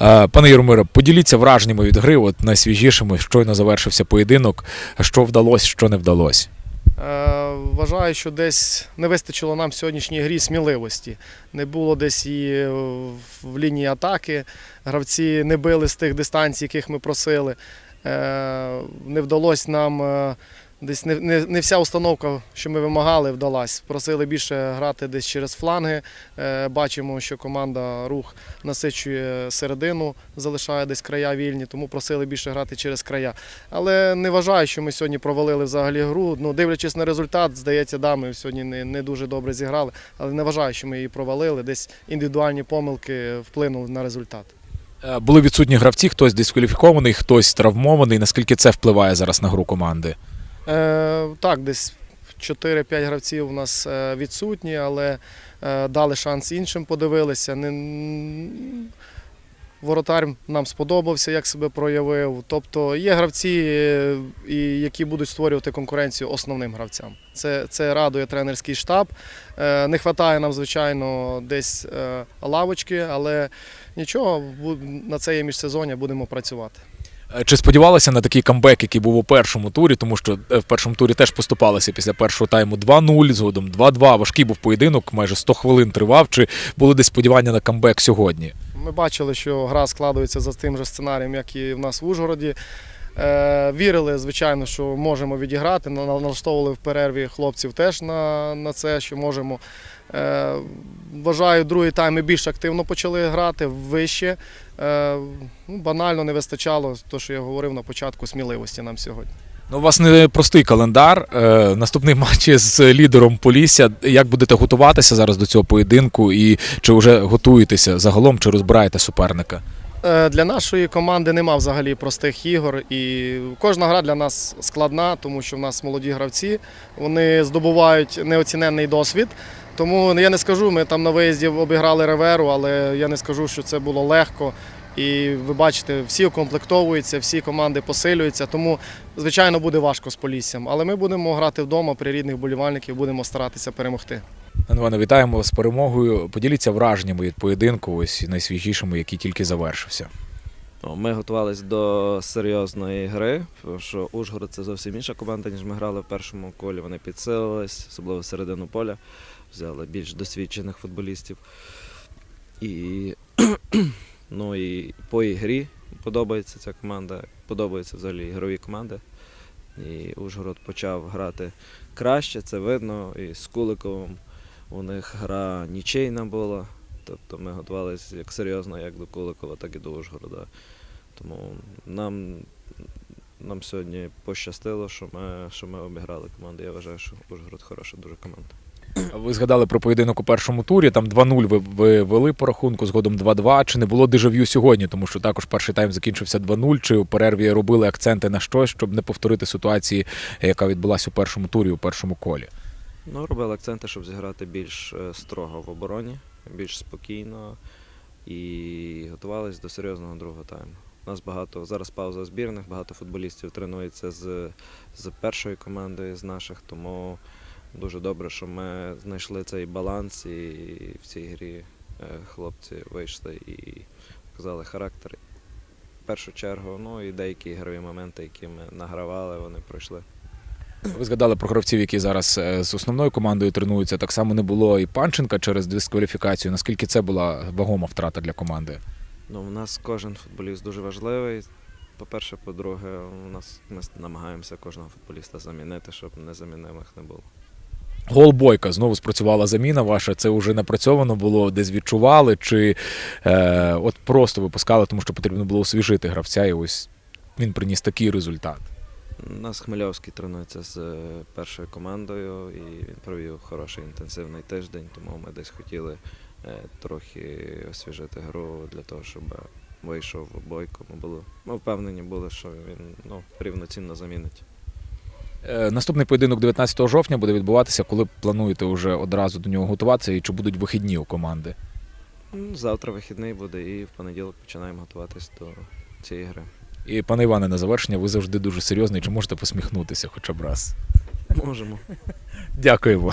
Е, Пане Єрмире, поділіться враженнями від гри, от найсвіжішими, щойно завершився поєдинок. Що вдалося, що не вдалося. Е, Вважаю, що десь не вистачило нам в сьогоднішній грі сміливості. Не було десь і в лінії атаки. Гравці не били з тих дистанцій, яких ми просили. Е, Не вдалося нам десь не, не, не вся установка, що ми вимагали, вдалась. Просили більше грати десь через фланги. Е, Бачимо, що команда рух насичує середину, залишає десь края вільні, тому просили більше грати через края. Але не вважаю, що ми сьогодні провалили взагалі гру. Ну, дивлячись на результат, здається, да, ми сьогодні не, не дуже добре зіграли, але не вважаю, що ми її провалили. Десь індивідуальні помилки вплинули на результат. Е, Були відсутні гравці, хтось дискваліфікований, хтось травмований. Наскільки це впливає зараз на гру команди? Е, так, десь 4-5 гравців у нас е, відсутні, але е, дали шанс іншим, подивилися. Воротар нам сподобався, як себе проявив. Тобто є гравці, які будуть створювати конкуренцію основним гравцям. Це, це радує тренерський штаб. Не вистачає нам, звичайно, десь лавочки, але нічого, на це є міжсезоння, будемо працювати. Е, Чи сподівалися на такий камбек, який був у першому турі, тому що е, в першому турі теж поступалися після першого тайму 2-0, згодом 2-2. Важкий був поєдинок, майже 100 хвилин тривав. Чи були десь сподівання на камбек сьогодні? Ми бачили, що гра складується за тим же сценарієм, як і в нас в Ужгороді. Е, вірили, звичайно, що можемо відіграти. Налаштовували в перерві хлопців теж на, на це, що можемо. Вважаю, другий тайм ми більш активно почали грати вище. Е, ну, банально не вистачало, то, що я говорив на початку, сміливості нам сьогодні. Ну, у вас не простий календар. Е, наступний матч з лідером Полісся. Як будете готуватися зараз до цього поєдинку? І чи вже готуєтеся загалом, чи розбираєте суперника? Е, Для нашої команди нема взагалі простих ігор, і кожна гра для нас складна, тому що в нас молоді гравці, вони здобувають неоціненний досвід. Тому я не скажу, ми там на виїзді обіграли реверу, але я не скажу, що це було легко. І ви бачите, всі укомплектовуються, всі команди посилюються. Тому, звичайно, буде важко з Поліссям. Але ми будемо грати вдома при рідних болівальників, будемо старатися перемогти. Іване, вітаємо з перемогою. Поділіться враженнями від поєдинку, ось найсвіжішими, який тільки завершився. Ми готувалися до серйозної гри, тому що Ужгород це зовсім інша команда, ніж ми грали в першому колі. Вони підсилились, особливо середину поля, взяли більш досвідчених футболістів. І, ну, і по ігрі подобається ця команда, подобаються взагалі ігрові команди. І Ужгород почав грати краще, це видно. І з Куликовим у них гра нічийна була. Тобто ми готувалися як серйозно, як до Куликова, так і до Ужгорода. Тому нам, нам сьогодні пощастило, що ми, що ми обіграли команду. Я вважаю, що Ужгород хороша дуже команда. Ви згадали про поєдинок у першому турі. Там 2-0 ви, ви вели по рахунку, згодом 2-2. Чи не було дежав'ю сьогодні? Тому що також перший тайм закінчився 2-0. Чи у перерві робили акценти на щось, щоб не повторити ситуації, яка відбулася у першому турі, у першому колі? Ну, робили акценти, щоб зіграти більш е, строго в обороні, більш спокійно і готувалися до серйозного другого тайму. У нас багато зараз пауза збірних, багато футболістів тренується з, з першої команди з наших, тому дуже добре, що ми знайшли цей баланс і в цій грі е, хлопці вийшли і показали характер. В першу чергу, ну і деякі ігрові моменти, які ми награвали, вони пройшли. Ви згадали про гравців, які зараз е, з основною командою тренуються. Так само не було і Панченка через дискваліфікацію. Наскільки це була вагома втрата для команди? Ну, у нас кожен футболіст дуже важливий. По-перше, по-друге, у нас ми намагаємося кожного футболіста замінити, щоб незамінимих не було. Гол Бойка знову спрацювала заміна ваша. Це вже напрацьовано було, десь відчували, чи е, от просто випускали, тому що потрібно було освіжити гравця, і ось він приніс такий результат. У нас Хмельовський тренується з е, першою командою і він провів хороший інтенсивний тиждень, тому ми десь хотіли е, трохи освіжити гру для того, щоб вийшов бойко. Ми, були, ми впевнені були, що він ну, рівноцінно замінить. Е, наступний поєдинок 19 жовтня буде відбуватися, коли плануєте вже одразу до нього готуватися, і чи будуть вихідні у команди? Завтра вихідний буде і в понеділок починаємо готуватись до цієї гри. І пане Іване, на завершення, ви завжди дуже серйозний. Чи можете посміхнутися хоча б раз? Можемо. Дякуємо.